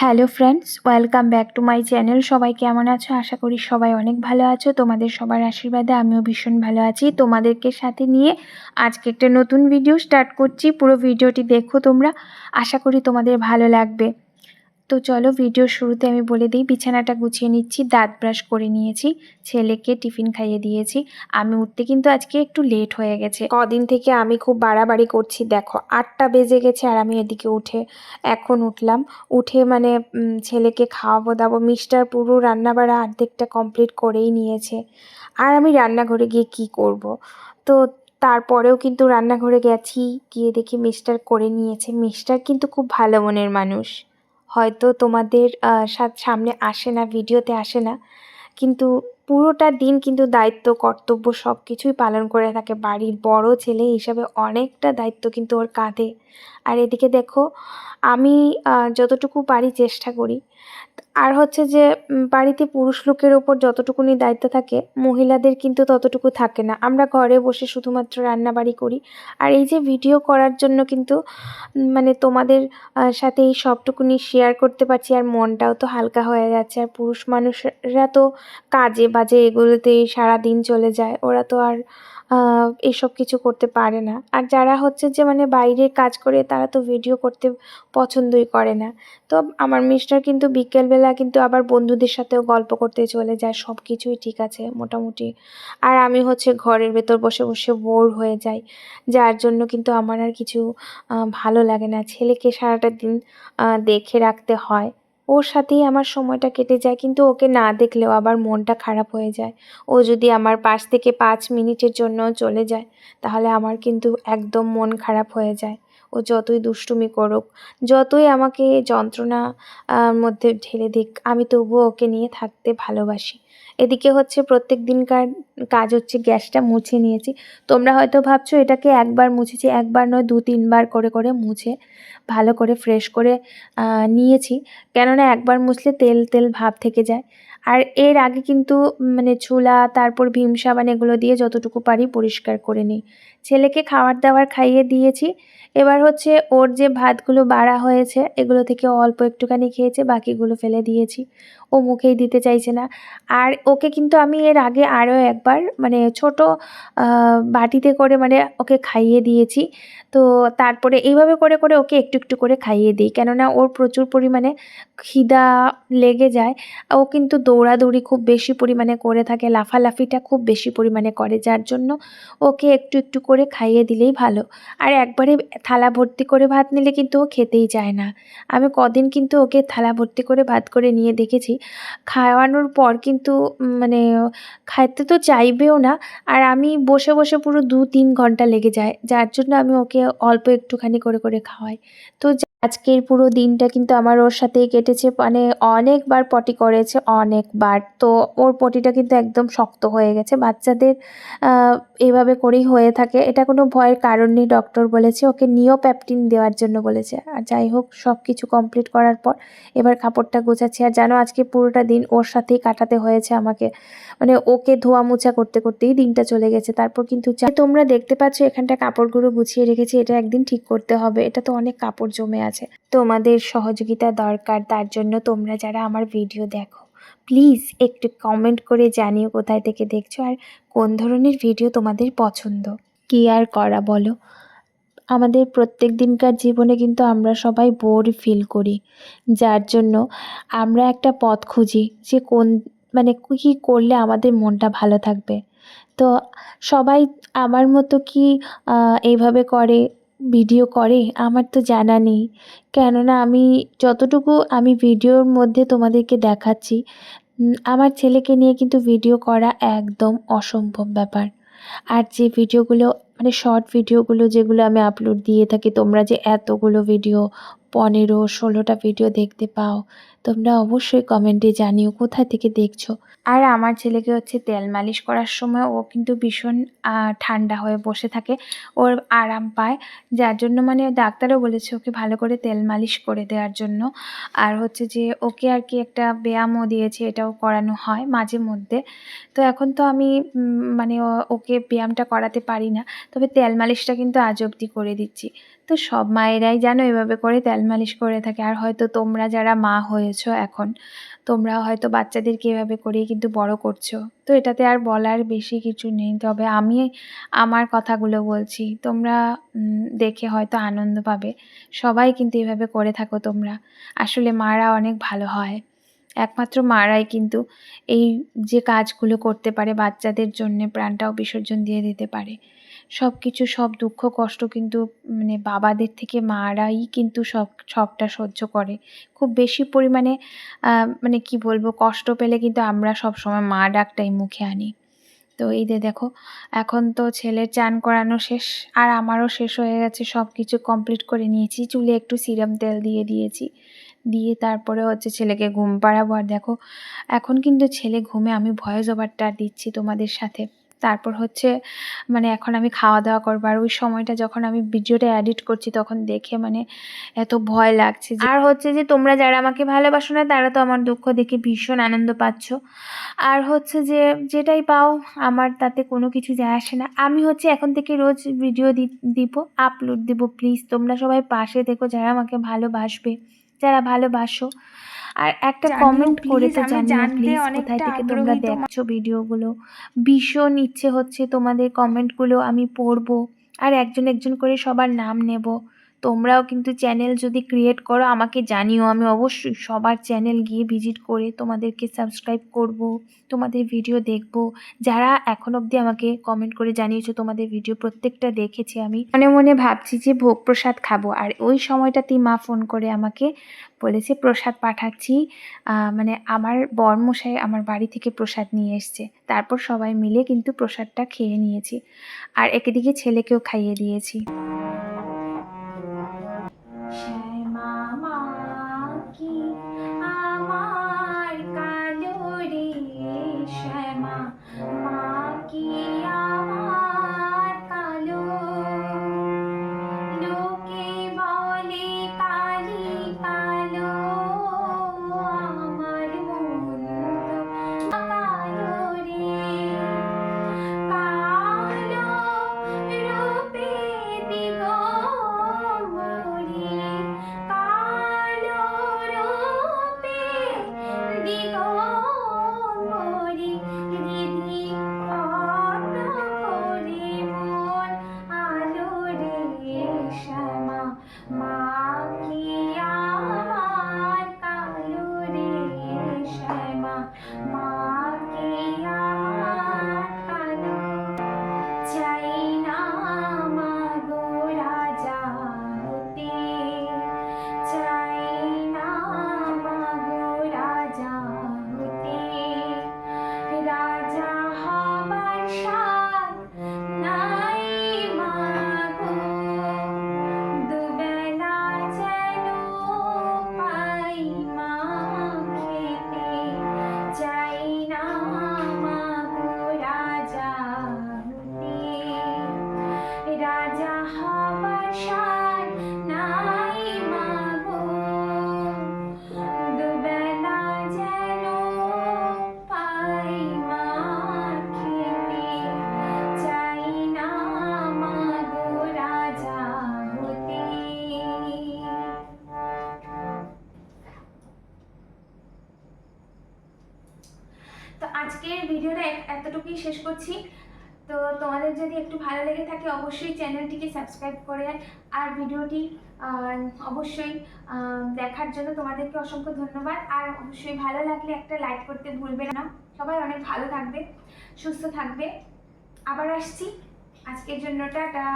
Hello friends welcome back to my channel সবাই কেমন আছো? আশা করি সবাই অনেক ভালো আছো। তোমাদের সবার আশীর্বাদে আমিও ভীষণ ভালো আছি। তোমাদেরকে সাথে নিয়ে আজকে একটা নতুন ভিডিও স্টার্ট করছি। পুরো ভিডিওটি দেখো তোমরা। আশা করি তোমাদের ভালো লাগবে। তো চলো ভিডিও শুরুতে আমি বলে দিই, বিছানাটা গুছিয়ে নিচ্ছি, দাঁত ব্রাশ করে নিয়েছি, ছেলেকে টিফিন খাইয়ে দিয়েছি। আমি উঠতে কিন্তু আজকে একটু লেট হয়ে গেছে। কদিন থেকে আমি খুব বাড়াবাড়ি করছি, দেখো, আটটা বেজে গেছে আর আমি এদিকে উঠে, এখন উঠলাম। উঠে মানে ছেলেকে খাওয়াবো দাবো মিস্টার পুরো রান্নাবাড়া অর্ধেকটা কমপ্লিট করেই নিয়েছে। আর আমি রান্নাঘরে গিয়ে কি করব? তো তারপরেও কিন্তু রান্নাঘরে গেছি, গিয়ে দেখি মিস্টার করে নিয়েছে। মিস্টার কিন্তু খুব ভালো মনের মানুষ। হয়তো তোমাদের সামনে আসে না, ভিডিওতে আসে না। কিন্তু পুরোটা দিন কিন্তু দায়িত্ব, কর্তব্য সব কিছুই পালন করে থাকে। বাড়ির বড় ছেলে হিসাবে অনেকটা দায়িত্ব কিন্তু ওর কাঁধে। আর এদিকে দেখো, আমি যতটুকু পারি চেষ্টা করি। আর হচ্ছে যে বাড়িতে পুরুষ লোকের ওপর যতটুকুনি দায়িত্ব থাকে, মহিলাদের কিন্তু ততটুকু থাকে না। আমরা ঘরে বসে শুধুমাত্র রান্নাবাড়ি করি। আর এই যে ভিডিও করার জন্য কিন্তু মানে তোমাদের সাথে এই সবটুকুনি শেয়ার করতে পারছি, আর মনটাও তো হালকা হয়ে যাচ্ছে। আর পুরুষ মানুষরা তো কাজে বাজে এগুলোতেই সারা দিন চলে যায়। ওরা তো আর এসব কিছু করতে পারে না। আর যারা হচ্ছে যে মানে বাইরের কাজ করে, তারা তো ভিডিও করতে পছন্দই করে না। তো আমার মিস্টার কিন্তু বিকেলবেলা কিন্তু আবার বন্ধুদের সাথেও গল্প করতে চলে যায় সব কিছুই ঠিক আছে মোটামুটি। আর আমি হচ্ছে ঘরের ভেতর বসে বসে বোর হয়ে যাই, যার জন্য কিন্তু আমার আর কিছু ভালো লাগে না। ছেলেকে সারাটা দিন দেখে রাখতে হয়। ওর সাথেই আমার সময়টা কেটে যায়, কিন্তু ওকে না দেখলেও আবার মনটা খারাপ হয়ে যায়। ও যদি আমার পাশ থেকে পাঁচ মিনিটের জন্য চলে যায়, তাহলে আমার কিন্তু একদম মন খারাপ হয়ে যায়। ও যতই দুষ্টুমি করুক, যতই আমাকে যন্ত্রণা মধ্যে ঢেলে দিক, আমি তবুও ওকে নিয়ে থাকতে ভালোবাসি। এদিকে হচ্ছে প্রত্যেক দিনকার কাজ হচ্ছে গ্যাসটা মুছে নিয়েছি। তোমরা হয়তো ভাবছ এটাকে একবার মুছেছি, একবার নয়, দু, তিনবার করে করে মুছে, ভালো করে ফ্রেশ করে নিয়েছি। কেননা একবার মুছলে তেল তেল ভাব থেকে যায়। আর এর আগে কিন্তু মানে চুলা, তারপর ভীম সাবান এগুলো দিয়ে যতটুকু পারি পরিষ্কার করে নিই। ছেলেকে খাবার দাবার খাইয়ে দিয়েছি। এবার হচ্ছে ওর যে ভাতগুলো বাড়া হয়েছে, এগুলো থেকে অল্প একটুখানি খেয়েছে, বাকিগুলো ফেলে দিয়েছি। ও মুখেই দিতে চাইছে না। আর ওকে কিন্তু আমি এর আগে আরও একবার মানে ছোট বাটিতে করে মানে ওকে খাইয়ে দিয়েছি। তো তারপরে এইভাবে করে করে ওকে একটু একটু করে খাইয়ে দিই। কেননা ওর প্রচুর পরিমাণে খিদা লেগে যায়। ও কিন্তু দৌড়াদৌড়ি খুব বেশি পরিমাণে করে থাকে, লাফালাফিটা খুব বেশি পরিমাণে করে, যার জন্য ওকে একটু একটু করে খাইয়ে দিলেই ভালো। আর একবারে থালা ভর্তি করে ভাত নিলে কিন্তু ও খেতেই চায় না। আমি কদিন কিন্তু ওকে থালা ভর্তি করে ভাত করে নিয়ে দেখেছি। খাওয়ানোর পর কিন্তু মানে খাইতে তো চাইবেও না। আর আমি বসে বসে পুরো দু তিন ঘণ্টা লেগে যায়, যার জন্য আমি ওকে অল্প একটুখানি করে করে খাওয়াই। তো আজকের পুরো দিনটা কিন্তু আমার ওর সাথেই কেটেছে মানে অনেকবার পটি করেছে, অনেকবার। তো ওর পটিটা কিন্তু একদম শক্ত হয়ে গেছে। বাচ্চাদের এভাবে করেই হয়ে থাকে। এটা কোনো ভয়ের কারণ নেই, ডক্টর বলেছে। ওকে নিওপ্যাপটিন দেওয়ার জন্য বলেছে। আর যাই হোক সব কিছু কমপ্লিট করার পর এবার কাপড়টা গোছাচ্ছি। আর জানো, আজকে পুরোটা দিন ওর সাথেই কাটাতে হয়েছে আমাকে। মানে ওকে ধোয়া মোছা করতে করতেই দিনটা চলে গেছে। তারপর কিন্তু তোমরা দেখতে পাচ্ছ, এখানটা কাপড়গুলো গুছিয়ে রেখেছি। এটা একদিন ঠিক করতে হবে। এটা তো অনেক কাপড় জমে আছে। তোমাদের সহযোগিতা দরকার, তার জন্য তোমরা যারা আমার ভিডিও দেখো। প্লিজ একটু কমেন্ট করে জানিও কোথায় থেকে দেখছ আর কোন ধরনের ভিডিও তোমাদের পছন্দ। কি আর করা বলো? আমাদের প্রত্যেক দিনকার জীবনে কিন্তু আমরা সবাই বোর ফিল করি। যার জন্য আমরা একটা পথ খুঁজি যে কোন মানে কী করলে আমাদের মনটা ভালো থাকবে। তো সবাই আমার মতো কি এইভাবে করে ভিডিও করে, আমার তো জানা নেই। কেননা আমি যতটুকু আমি ভিডিওর মধ্যে তোমাদেরকে দেখাচ্ছি আমার ছেলেকে নিয়ে কিন্তু ভিডিও করা একদম অসম্ভব ব্যাপার। আর যে ভিডিওগুলো মানে শর্ট ভিডিওগুলো যেগুলো আমি আপলোড দিয়ে থাকি, তোমরা যে এতগুলো ভিডিও পনেরো, ষোলোটা ভিডিও দেখতে পাও তোমরা অবশ্যই কমেন্টে জানিও কোথা থেকে দেখছ। আর আমার ছেলেকে হচ্ছে তেল মালিশ করার সময় ও কিন্তু ভীষণ ঠান্ডা হয়ে বসে থাকে, ওর আরাম পায়। যার জন্য মানে ডাক্তারও বলেছে ওকে ভালো করে তেল মালিশ করে দেওয়ার জন্য। আর হচ্ছে যে ওকে আর কি একটা ব্যায়ামও দিয়েছে, এটাও করানো হয় মাঝে মধ্যে। তো এখন তো আমি মানে ওকে ব্যায়ামটা করাতে পারি না। তবে তেল মালিশটা কিন্তু আজ অবধি করে দিচ্ছি। তো সব মায়েরাই জানো এভাবে করে তেল মালিশ করে থাকে। আর হয়তো তোমরা যারা মা হয়েছো এখন তোমরা হয়তো বাচ্চাদেরকে এভাবে করেই কিন্তু বড় করছ। তো এটাতে আর বলার বেশি কিছু নেই। তবে আমি আমার কথাগুলো বলছি, তোমরা দেখে হয়তো আনন্দ পাবে। সবাই কিন্তু এভাবে করে থাকো তোমরা। আসলে মারা অনেক ভালো হয়। একমাত্র মারাই কিন্তু এই যে কাজগুলো করতে পারে বাচ্চাদের জন্য প্রাণটাও বিসর্জন দিয়ে দিতে পারে। সব কিছু সব দুঃখ, কষ্ট কিন্তু মানে বাবাদের থেকে মারাই কিন্তু সব, সবটা সহ্য করে। খুব বেশি পরিমাণে মানে কি বলব, কষ্ট পেলে কিন্তু আমরা সব সময় মা ডাকটাই মুখে আনি। তো এই যে দেখো, এখন তো ছেলের চান করানো শেষ, আর আমারও শেষ হয়ে গেছে সব কিছু কমপ্লিট করে নিয়েছি। চুলে একটু সিরাম তেল দিয়ে দিয়েছি, দিয়ে তারপরে হচ্ছে ছেলেকে ঘুম পাড়াবো। আর দেখো, এখন কিন্তু ছেলে ঘুমে আমি ভয়েস ওভারটা দিচ্ছি তোমাদের সাথে। তারপর হচ্ছে মানে এখন আমি খাওয়া দাওয়া করব। আর ওই সময়টা যখন আমি ভিডিওটা এডিট করছি, তখন দেখে মানে এত ভয় লাগছে আর হচ্ছে যে তোমরা যারা আমাকে ভালোবাসো না, তারা তো আমার দুঃখ দেখে ভীষণ আনন্দ পাচ্ছ। আর হচ্ছে যে যেটাই পাও, আমার তাতে কোনো কিছু যায় আসে না। আমি হচ্ছে এখন থেকে রোজ ভিডিও দিব, আপলোড দিব, প্লিজ। তোমরা সবাই পাশে দেখো যারা আমাকে ভালোবাসবে, যারা ভালোবাসো। আর একটা কমেন্ট করে তো আমি জানিও প্লিজ কোথায় থেকে তোমার- দেখছ ভিডিওগুলো ভীষণ ইচ্ছে হচ্ছে তোমাদের কমেন্টগুলো আমি পড়ব আর একজন একজন করে সবার নাম নেব। তোমরাও কিন্তু চ্যানেল যদি ক্রিয়েট করো, আমাকে জানিও। আমি অবশ্যই সবার চ্যানেল গিয়ে ভিজিট করে তোমাদেরকে সাবস্ক্রাইব করব, তোমাদের ভিডিও দেখব। যারা এখন অবধি আমাকে কমেন্ট করে জানিয়েছো, তোমাদের ভিডিও প্রত্যেকটা দেখেছি আমি। মনে মনে ভাবছি যে ভোগ প্রসাদ খাব। আর ওই সময়টাতেই মা ফোন করে আমাকে বলেছে, প্রসাদ পাঠাচ্ছি। মানে আমার বরমশাই আমার বাড়ি থেকে প্রসাদ নিয়ে এসছে। তারপর সবাই মিলে কিন্তু প্রসাদটা খেয়ে নিয়েছি। আর একদিকে ছেলেকেও খাইয়ে দিয়েছি। 行 শেষ করছি। তো তোমাদের যদি একটু ভালো লেগে থাকে, অবশ্যই চ্যানেলটিকে সাবস্ক্রাইব করে আর ভিডিওটি অবশ্যই দেখার জন্য তোমাদেরকে অসংখ্য ধন্যবাদ। আর অবশ্যই ভালো লাগলে একটা লাইক করতে ভুলবে না। সবাই অনেক ভালো থাকবে, সুস্থ থাকবে। আবার আসছি। আজকের জন্য টাটা।